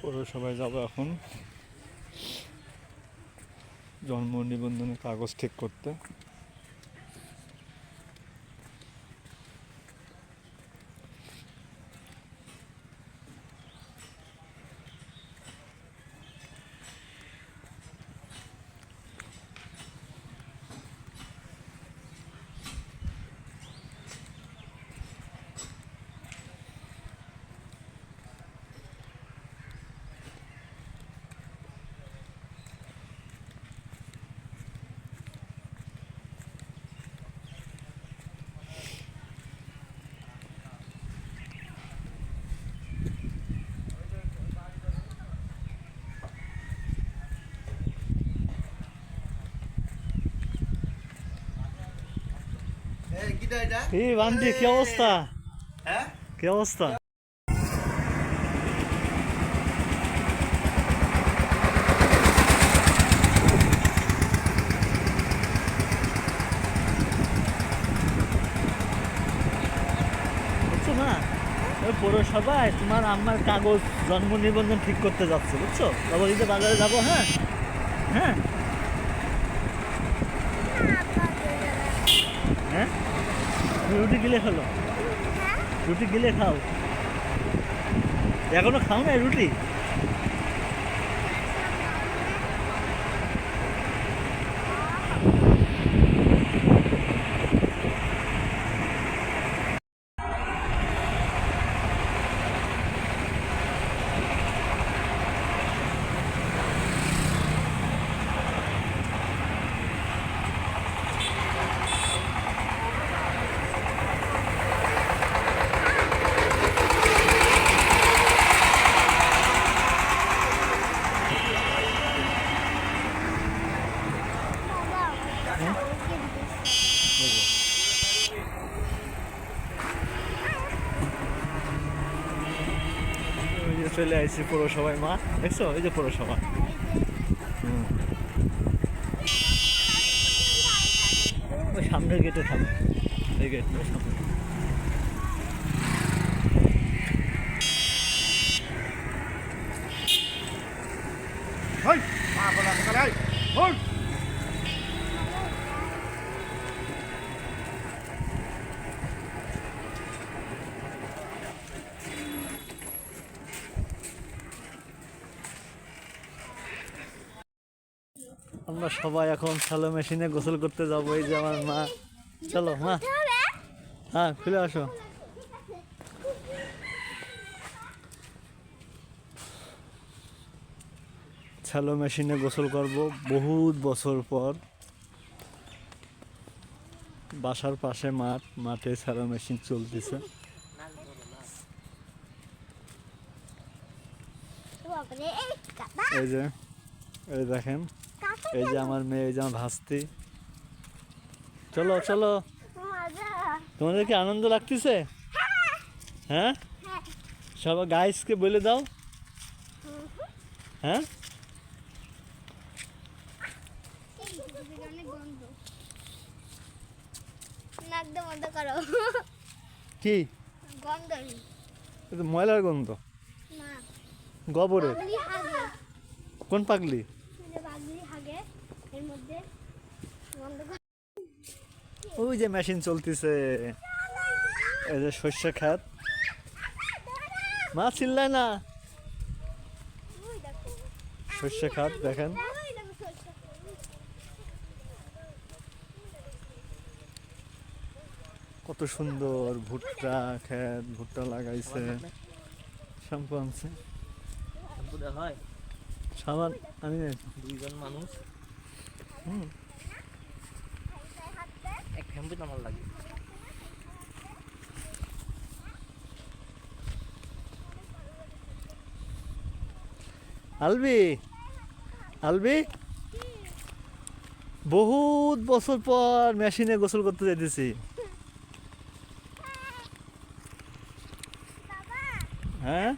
পৌরসভায় যাব এখন। জন্ম নিবন্ধনের কাগজ ঠিক করতে। এই বান্টি, কি অবস্থা? হ্যাঁ কি অবস্থা? পৌরসভায় তোমার আমার কাগজ জন্ম নিবন্ধন ঠিক করতে যাচ্ছে, বুঝছ? নবদ্বীপে বাজারে যাব হ্যাঁ? হ্যাঁ? হ্যাঁ? রুটি গিলে খেলো রুটি গিলে খাও। এখনও খাও না রুটি? চলে আসছি পৌরসভায় মা। দেখছ? এই যে পৌরসভা। সামনের গেটে থাকে এই গেট সামনে হই মা বলা কালাই হই আমরা সবাই এখন শ্যালো মেশিনে গোসল করতে যাব এই যে আমার মা। চলো মা। হ্যাঁ খুলে আসো। শ্যালো মেশিনে গোসল করব বহুত বছর পর। বাসার পাশে মাঠ মাঠে শ্যালো মেশিন চলতেছে। এই যে এই দেখেন। এই যে আমার মেয়ে এই যে আমার ভাস্তি। চলো চলো। তোমাদের কি আনন্দ লাগতেছে? হ্যাঁ? সব গাইসকে বলে দাও। হ্যাঁ? কি? ময়লার গন্ধ। গোবরের। কোন পাগলি? ওই যে মেশিন চলতেছে। এই যে শস্য খাত। মা চিল্লায় না। শস্য খাত দেখেন। কত সুন্দর ভুট্টা খেত ভুট্টা লাগাইছে। শ্যাম্পু আনছে। হয়? সাবান আমি দুইজন মানুষ। হুম। এক ফ্যামিলি আমার লাগে। আলবি আলবি? বহুত বছর পর মেশিনে গোসল করতে যাইতেছি। হ্যাঁ?